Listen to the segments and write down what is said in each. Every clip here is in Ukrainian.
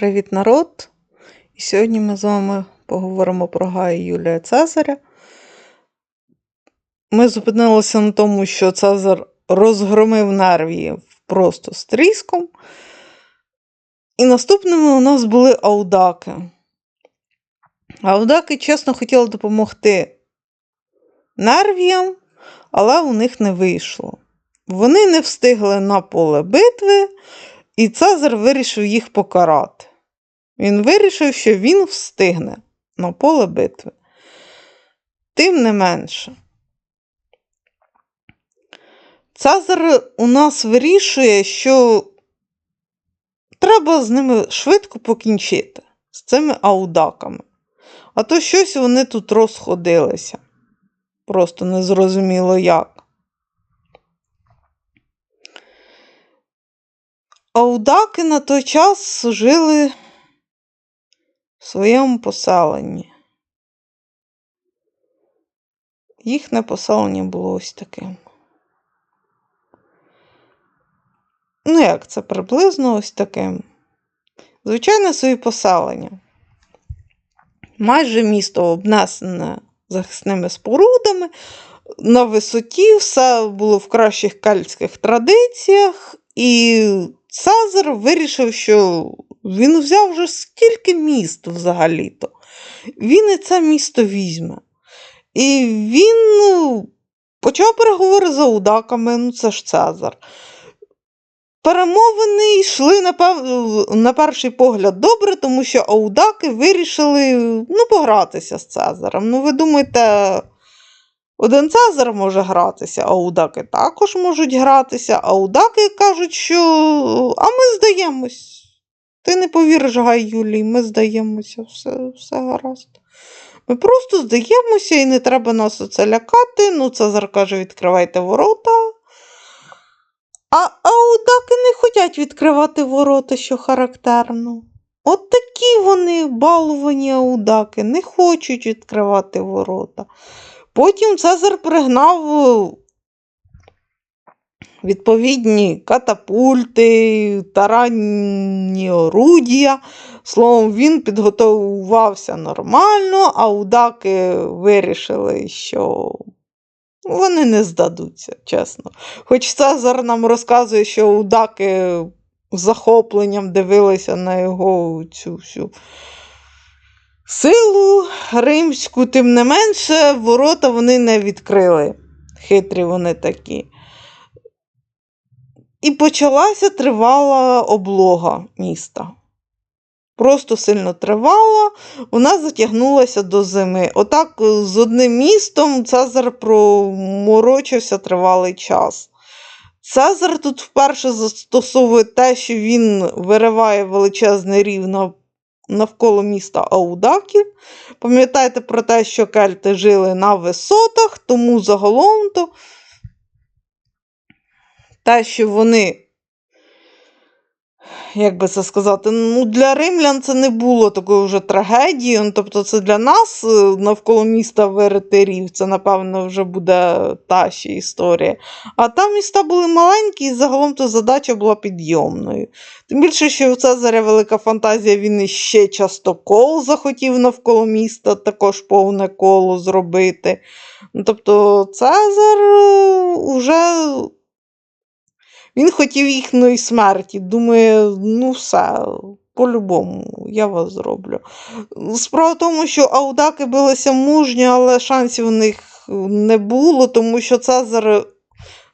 Привіт, народ! І сьогодні ми з вами поговоримо про Гая Юлія Цезаря. Ми зупинилися на тому, що Цезар розгромив Нервіїв просто тріском. І наступними у нас були аудаки. Аудаки, чесно, хотіли допомогти Нервіям, але у них не вийшло. Вони не встигли на поле битви, і Цезар вирішив їх покарати. Він вирішив, що він встигне на поле битви. Тим не менше. Цезар у нас вирішує, що треба з ними швидко покінчити, з цими аудаками. А то щось вони тут розходилися. Просто незрозуміло як. Аудаки на той час жили в своєму поселенні. Їхнє поселення було ось таким. Ну, як це приблизно ось таким. Звичайне своє поселення. Майже місто обнесене захисними спорудами. На висоті все було в кращих кельтських традиціях, і Цезар вирішив, що він взяв вже скільки міст взагалі-то. Він і це місто візьме. І він ну, почав переговори з аудаками, ну це ж Цезар. Перемовини йшли на, пев... на перший погляд добре, тому що аудаки вирішили ну, погратися з Цезарем. Ну, ви думаєте, один Цезар може гратися, аудаки також можуть гратися, аудаки кажуть, що а ми здаємось. Ти не повіриш, Гай Юлій, ми здаємося, все, все гаразд. Ми просто здаємося і не треба нас оце лякати. Ну, Цезар каже, відкривайте ворота. А аудаки не хочуть відкривати ворота, що характерно. От такі вони балувані аудаки, не хочуть відкривати ворота. Потім Цезар пригнав відповідні катапульти, таранні орудія. Словом, він підготувався нормально, а удаки вирішили, що вони не здадуться, чесно. Хоч Цезар нам розказує, що удаки з захопленням дивилися на його цю всю силу римську, тим не менше, ворота вони не відкрили. Хитрі вони такі. І почалася тривала облога міста. Просто сильно тривала, вона затягнулася до зими. Отак з одним містом Цезар проморочився тривалий час. Цезар тут вперше застосовує те, що він вириває величезний рів навколо міста Аудаків. Пам'ятайте про те, що кельти жили на висотах, тому загалом то те, що вони, як би це сказати, ну, для римлян це не було такою вже трагедією. Ну, тобто, це для нас е, навколо міста Веретерів, це, напевно, вже буде та ще історія. А там міста були маленькі, і загалом то задача була підйомною. Тим більше, що у Цезаря велика фантазія, він іще частокол захотів навколо міста, також повне коло зробити. Ну, Тобто, Цезар вже. Він хотів їхньої смерті. Думає, ну все, по-любому, я вас зроблю. Справа в тому, що аудаки билися мужньо, але шансів у них не було, тому що Цезар,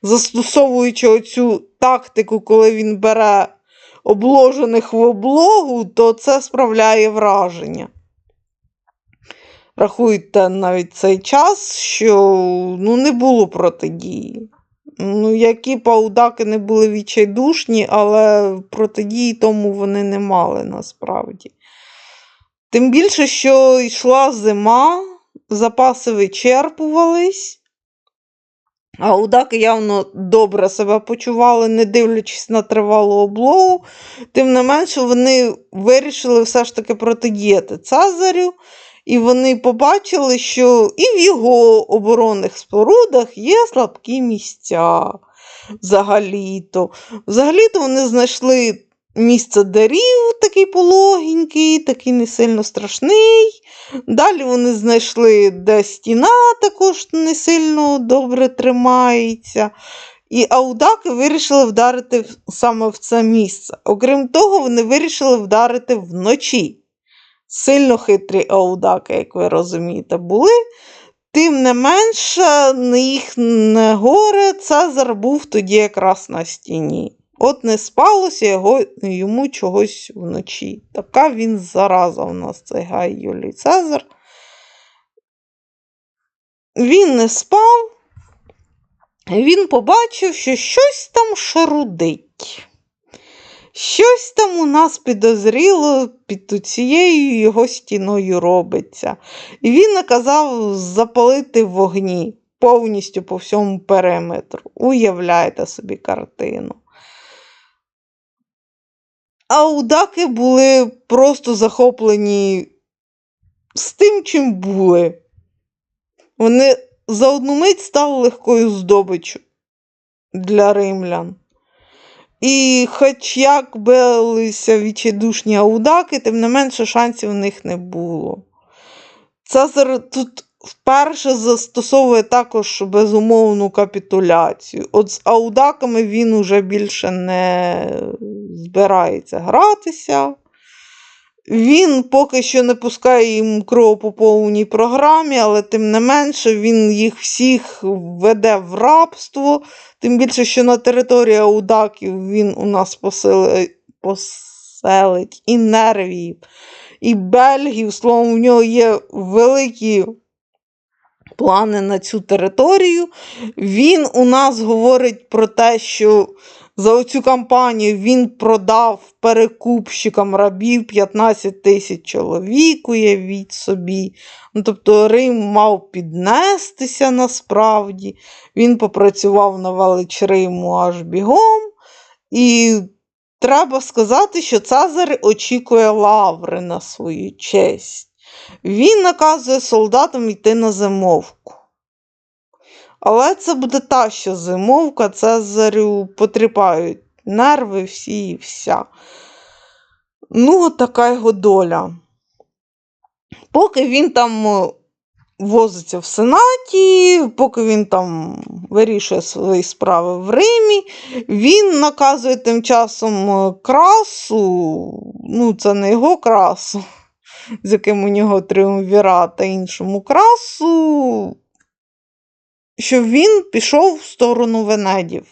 застосовуючи оцю тактику, коли він бере обложених в облогу, то це справляє враження. Рахуйте навіть цей час, що ну, не було протидії. Ну, які паудаки не були відчайдушні, але протидії тому вони не мали насправді. Тим більше, що йшла зима, запаси вичерпувались, а удаки явно добре себе почували, не дивлячись на тривалу облогу. Тим не менше, вони вирішили все ж таки протидіяти Цезарю. І вони побачили, що і в його оборонних спорудах є слабкі місця. Взагалі-то Взагалі-то вони знайшли місце дарів, такий пологенький, такий не сильно страшний. Далі вони знайшли, де стіна також не сильно добре тримається. І аудаки вирішили вдарити саме в це місце. Окрім того, вони вирішили вдарити вночі. Сильно хитрі аудаки, як ви розумієте, були. Тим не менше, на їхнє горе Цезар був тоді якраз на стіні. От не спалося його, йому чогось вночі. Така він зараза у нас, цей Гай Юлій Цезар. Він не спав, він побачив, що щось там шарудить. Щось там у нас підозріло під цією його стіною робиться. І він наказав запалити вогні повністю по всьому периметру. Уявляєте собі картину. А удаки були просто захоплені з тим, чим були. Вони за одну мить стали легкою здобиччю для римлян. І хоч як билися відчайдушні аудаки, тим не менше шансів у них не було. Цезар тут вперше застосовує також безумовну капітуляцію. От з аудаками він уже більше не збирається гратися. Він поки що не пускає їм кров по повній програмі, але тим не менше він їх всіх веде в рабство. Тим більше, що на території Аудаків він у нас посили, поселить і нервів, і бельгів. Словом, в нього є великі плани на цю територію. Він у нас говорить про те, що за оцю кампанію він продав перекупщикам рабів 15 тисяч чоловік, уявіть собі. Ну, тобто Рим мав піднестися насправді. Він попрацював на велич Риму аж бігом. І треба сказати, що Цезар очікує лаври на свою честь. Він наказує солдатам йти на зимовку. Але це буде та що зимовка, Цезарю потріпають нерви всі і вся. Ну, така його доля. Поки він там е, возиться в Сенаті, поки він там вирішує свої справи в Римі, він наказує тим часом е, красу, ну, це не його красу, з яким у нього тріумвірат, а іншому красу, щоб він пішов в сторону Венедів.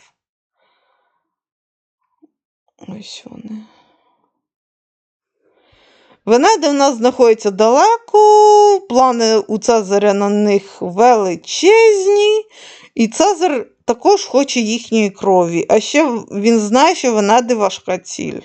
Ось вони. Венеди в нас знаходяться далеко, плани у Цезаря на них величезні, і Цезар також хоче їхньої крові. А ще він знає, що Венеди важка ціль.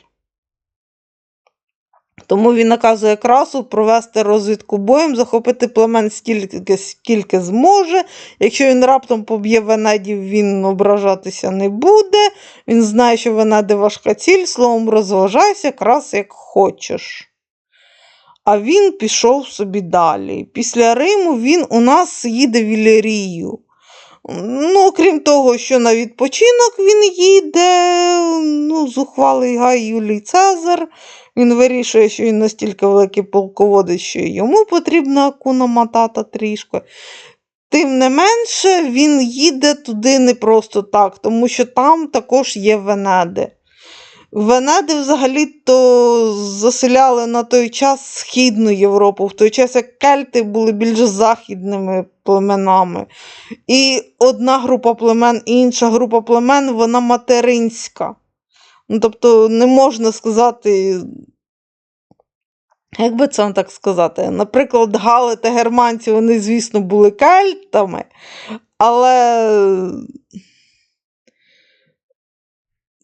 Тому він наказує красу провести розвідку боєм, захопити племен стільки, скільки зможе. Якщо він раптом поб'є Венедів, він ображатися не буде. Він знає, що Венеди важка ціль, словом, розважайся, крас як хочеш. А він пішов собі далі. Після Риму він у нас їде в Іллірію. Ну, окрім того, що на відпочинок він їде, ну, зухвалий Гай Юлій Цезар. Він вирішує, що він настільки великий полководець, що йому потрібна акуна матата трішки. Тим не менше, він їде туди не просто так, тому що там також є Венеди. Венеди взагалі-то заселяли на той час Східну Європу, в той час як кельти були більш західними племенами. І одна група племен, і інша група племен, вона материнська. Ну, тобто, не можна сказати, як би це так сказати? Наприклад, гали та германці, вони, звісно, були кельтами, але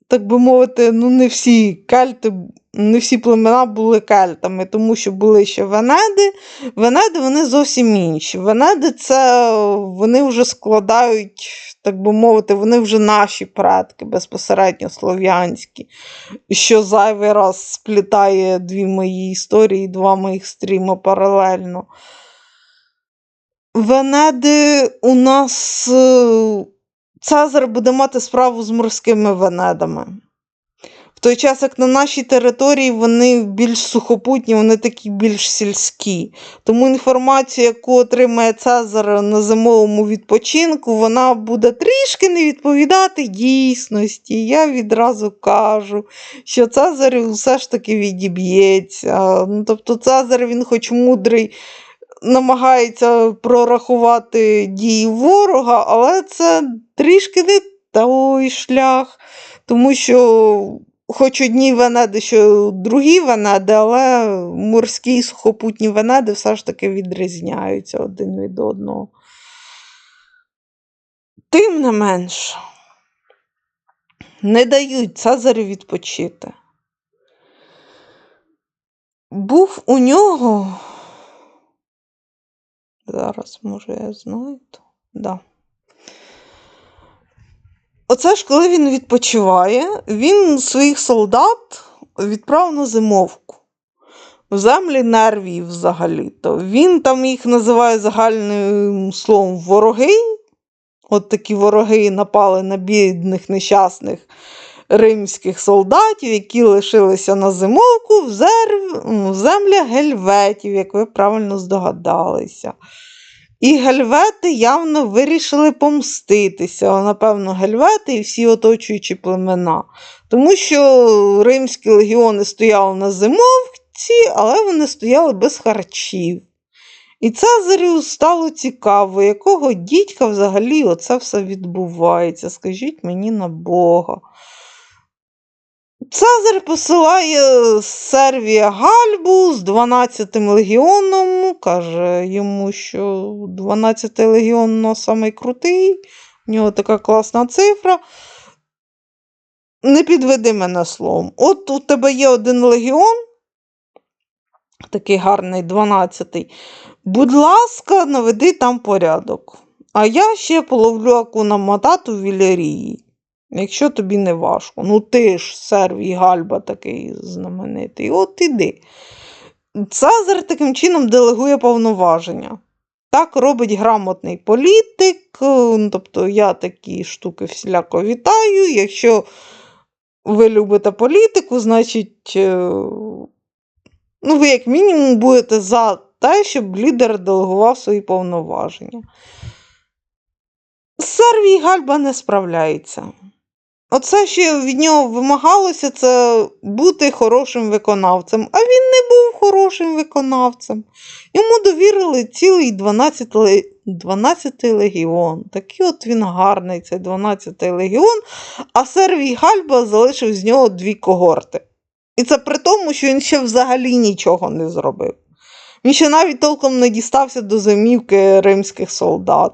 так би мовити, ну не всі кельти, не всі племена були кельтами, тому що були ще Венеди. Венеди вони зовсім інші. Венеди це вони вже складають, так би мовити, вони вже наші предки, безпосередньо слов'янські, що зайвий раз сплітає дві мої історії, два моїх стріма паралельно. Венеди у нас. е, Цезар буде мати справу з морськими венедами. Той час, як на нашій території вони більш сухопутні, вони такі більш сільські. Тому інформація, яку отримає Цезар на зимовому відпочинку, вона буде трішки не відповідати дійсності. Я відразу кажу, що Цезар все ж таки відіб'ється. Ну, тобто Цезар, він хоч мудрий, намагається прорахувати дії ворога, але це трішки не той шлях. Тому що, хоч одні Венеди, що другі Венеди, але морські і сухопутні Венеди все ж таки відрізняються один від одного. Тим не менш, не дають Цезарю відпочити. Був у нього. Зараз, може, я знайду. Да. Оце ж коли він відпочиває, він своїх солдат відправив на зимовку. В землі нервів взагалі-то. Він там їх називає загальним словом вороги. От такі вороги напали на бідних нещасних римських солдатів, які лишилися на зимовку в, землях гельветів, як ви правильно здогадалися. І гельвети явно вирішили помститися. Напевно, гельвети і всі оточуючі племена. Тому що римські легіони стояли на зимовці, але вони стояли без харчів. І Цезарю стало цікаво, якого дідька взагалі оце все відбувається. Скажіть мені на Бога. Цезар посилає Сервія Гальбу з 12-м легіоном, каже йому, що 12-й легіон ну, самий крутий, у нього така класна цифра. Не підведи мене словом. От у тебе є один легіон, такий гарний 12-й. Будь ласка, наведи там порядок. А я ще половлю акуна матату в Вілярії. Якщо тобі не важко. Ну ти ж сервій Гальба такий знаменитий. От іди. Цезар таким чином делегує повноваження. Так робить грамотний політик. Ну, Тобто я такі штуки всіляко вітаю. Якщо ви любите політику, значить, е, ну, ви, як мінімум, будете за те, щоб лідер делегував свої повноваження. Сервій Гальба не справляється. Оце, що від нього вимагалося, це бути хорошим виконавцем. А він не був хорошим виконавцем. Йому довірили цілий 12 ле... 12-й легіон. Такий от він гарний, цей 12-й легіон, а Сервій Гальба залишив з нього дві когорти. І це при тому, що він ще взагалі нічого не зробив. Він ще навіть толком не дістався до зимівки римських солдат.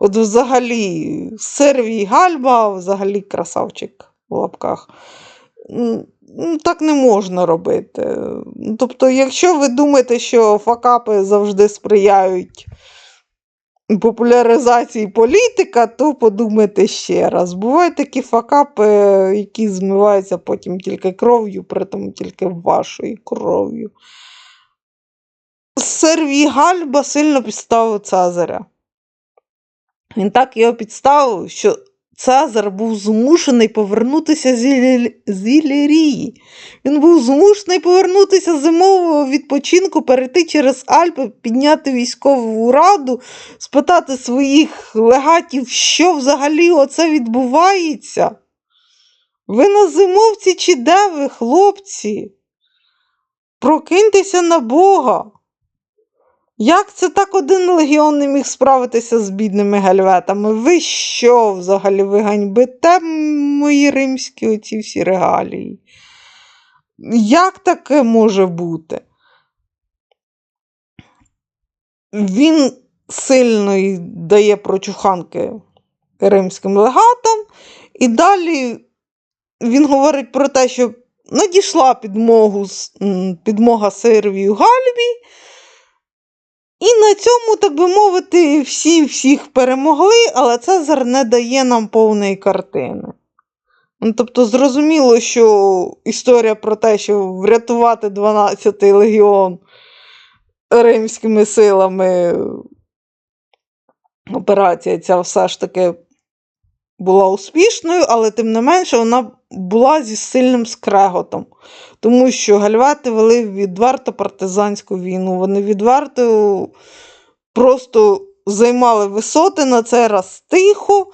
От взагалі, Сервій Гальба, взагалі красавчик в лапках. Ну, Так не можна робити. Тобто, якщо ви думаєте, що факапи завжди сприяють популяризації політика, то подумайте ще раз. Бувають такі факапи, які змиваються потім тільки кров'ю, при тому тільки вашою кров'ю. Сервій Гальба сильно підставив Цезаря. Він так його підставив, що Цезар був змушений повернутися з Ілі- з Ілірії. Він був змушений повернутися зимового відпочинку, перейти через Альпи, підняти військову раду, спитати своїх легатів, що взагалі оце відбувається. Ви на зимовці чи де ви, хлопці? Прокиньтеся на Бога. Як це так один легіон не міг справитися з бідними гальветами? Ви що взагалі ви ганьбите мої римські оці всі регалії? Як таке може бути? Він сильно дає прочуханки римським легатам, і далі він говорить про те, що надійшла підмогу, підмога Сервію Гальбі. І на цьому, так би мовити, всі всіх перемогли, але Цезар не дає нам повної картини. Ну, Тобто, зрозуміло, що історія про те, що врятувати 12-й легіон римськими силами, операція ця все ж таки була успішною, але тим не менше вона була зі сильним скреготом. Тому що гальвети вели відверто партизанську війну. Вони відверто просто займали висоти на цей раз тихо,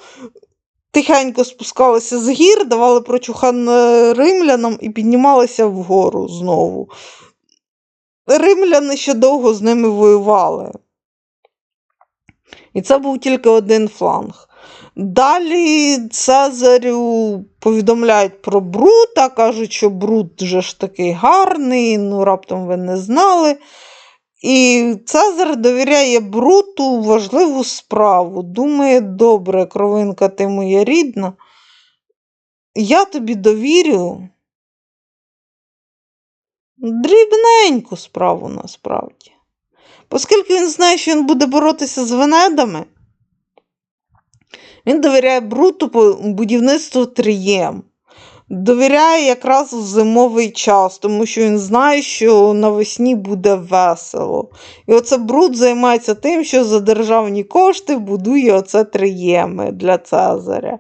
тихенько спускалися з гір, давали прочухан римлянам і піднімалися вгору знову. Римляни ще довго з ними воювали. І це був тільки один фланг. Далі Цезарю повідомляють про Брута, кажуть, що Брут вже ж такий гарний, ну раптом ви не знали. І Цезар довіряє Бруту важливу справу. Думає, добре, кровинка, ти моя рідна. Я тобі довірю дрібненьку справу насправді. Оскільки він знає, що він буде боротися з венедами, він довіряє Бруту будівництву трієм. Довіряє якраз в зимовий час, тому що він знає, що навесні буде весело. І оце Брут займається тим, що за державні кошти будує оце триєми для Цезаря.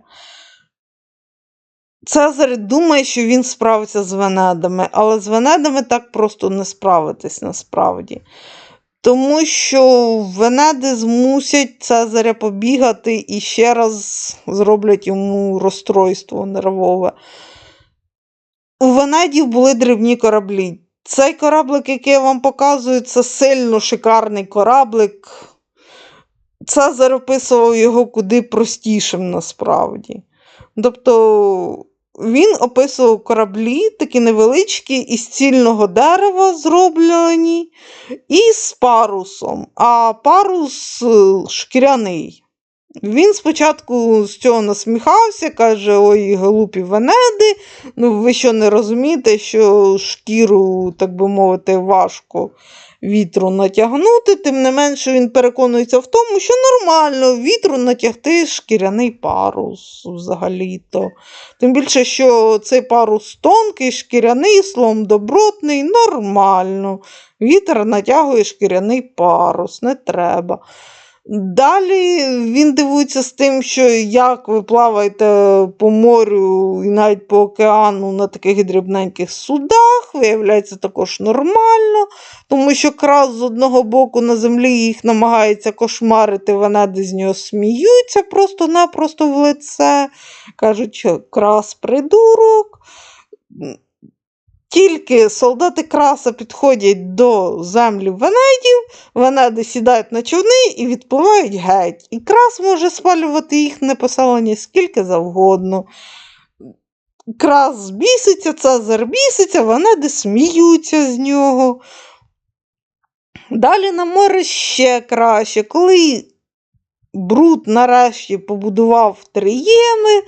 Цезар думає, що він справиться з Венедами, але з Венедами так просто не справитись насправді. Тому що Венеди змусять Цезаря побігати і ще раз зроблять йому розстройство нервове. У Венедів були дрібні кораблі. Цей кораблик, який я вам показую, це сильно шикарний кораблик. Цезар описував його куди простішим насправді. Тобто він описував кораблі, такі невеличкі, із цільного дерева зроблені, і з парусом, а парус е, шкіряний. Він спочатку з цього насміхався, каже: Ой, глупі венеди, ну ви що не розумієте, що шкіру, так би мовити, важко вітру натягнути, тим не менше він переконується в тому, що нормально вітру натягти шкіряний парус взагалі-то. Тим більше, що цей парус тонкий, шкіряний, слом добротний, нормально. Вітер натягує шкіряний парус, не треба. Далі він дивується з тим, що як ви плаваєте по морю і навіть по океану на таких дрібненьких судах, виявляється також нормально, тому що крас з одного боку на землі їх намагається кошмарити, венеди з нього сміються просто-напросто в лице. Кажуть, що крас придурок. Тільки солдати краса підходять до землі Венедів, Венеди сідають на човни і відпливають геть. І крас може спалювати їхнє поселення скільки завгодно. Крас збіситься, Цезар біситься, Венеди сміються з нього. Далі на море ще краще. Коли Брут нарешті побудував триєми,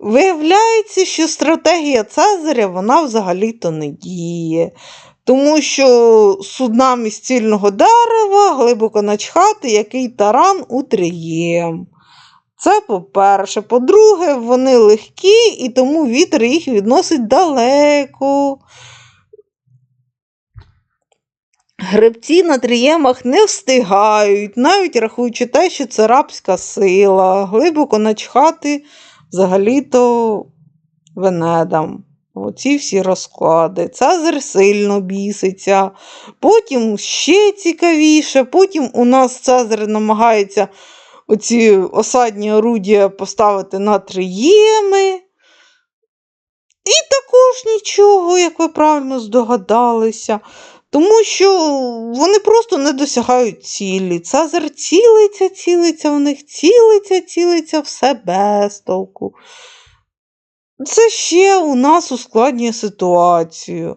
виявляється, що стратегія Цезаря вона взагалі-то не діє. Тому що суднам із цільного дерева глибоко начхати, який таран у триєм. Це по-перше. По-друге, вони легкі, і тому вітер їх відносить далеко. Гребці на тріємах не встигають, навіть рахуючи те, що це рабська сила, глибоко начхати взагалі-то венедам. Оці всі розклади. Цезар сильно біситься. Потім ще цікавіше. Потім у нас Цезар намагається оці осадні орудія поставити на триєми. І також нічого, як ви правильно здогадалися. Тому що вони просто не досягають цілі. Цезар цілиться, цілиться в них, цілиться, цілиться все без толку. Це ще у нас ускладнює ситуацію.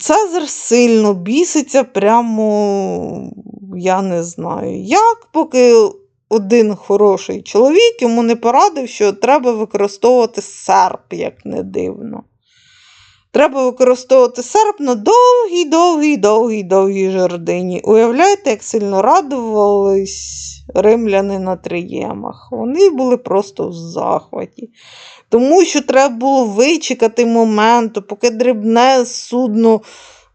Цезар сильно біситься, прямо, я не знаю, як, поки один хороший чоловік йому не порадив, що треба використовувати серп, як не дивно. Треба використовувати серп на довгій, довгій, довгій, довгій жердині. Уявляєте, як сильно радувались римляни на триємах. Вони були просто в захваті. Тому що треба було вичекати моменту, поки дрібне судно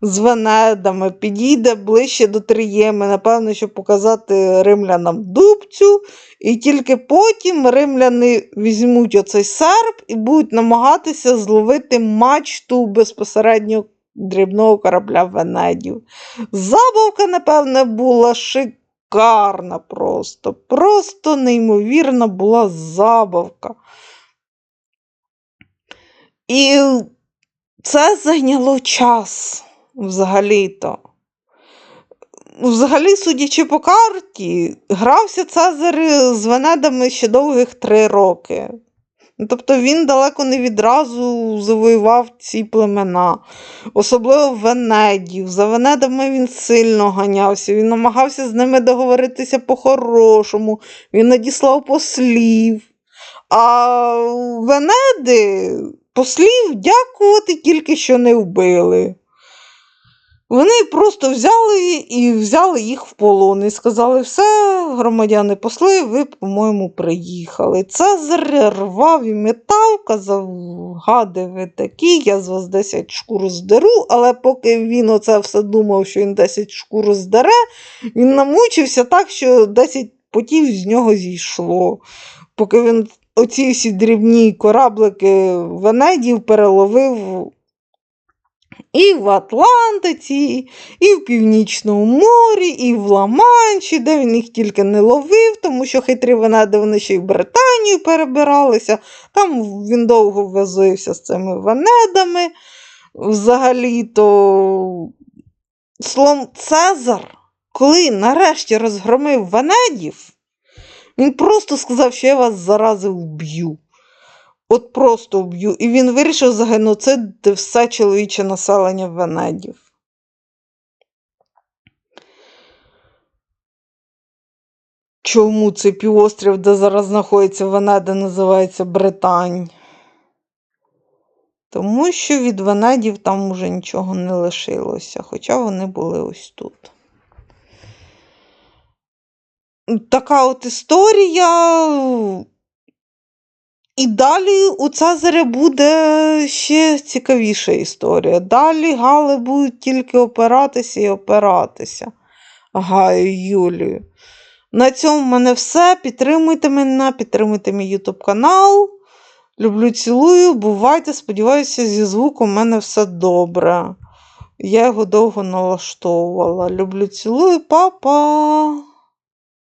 з Венедами, підійде ближче до Трієми, напевно, щоб показати римлянам дубцю, і тільки потім римляни візьмуть оцей серп і будуть намагатися зловити мачту безпосередньо дрібного корабля Венедів. Забавка, напевне, була шикарна просто. Просто неймовірна була забавка. І це зайняло час взагалі-то. Взагалі, судячи по карті, грався Цезар з Венедами ще довгих три роки. Ну, Тобто він далеко не відразу завоював ці племена, особливо Венедів. За Венедами він сильно ганявся, він намагався з ними договоритися по-хорошому, він надіслав послів. А Венеди послів дякувати тільки що не вбили. Вони просто взяли і взяли їх в полон і сказали: все, громадяни посли, ви, по-моєму, приїхали. Цезар рвав і метав, казав, гади ви такі, я з вас 10 шкур здеру, але поки він оце все думав, що він 10 шкур здере, він намучився так, що 10 потів з нього зійшло. Поки він оці всі дрібні кораблики Венедів переловив і в Атлантиці, і в Північному морі, і в Ла-Манші, де він їх тільки не ловив, тому що хитрі Венеди вони ще й в Британію перебиралися. Там він довго везується з цими Венедами. Взагалі-то словом Цезар, коли нарешті розгромив Венедів, він просто сказав, що я вас зарази вб'ю. От просто вб'ю. І він вирішив загеноцидити все чоловіче населення Венедів. Чому цей півострів, де зараз знаходиться Венеди, називається Британь? Тому що від Венедів там уже нічого не лишилося, хоча вони були ось тут. Така от історія. І далі у Цезаря буде ще цікавіша історія. Далі Гали будуть тільки опиратися і опиратися. Гаю Юлію. На цьому в мене все. Підтримуйте мене, підтримуйте мій YouTube канал. Люблю, цілую, бувайте, сподіваюся, зі звуком у мене все добре. Я його довго налаштовувала. Люблю, цілую, па-па!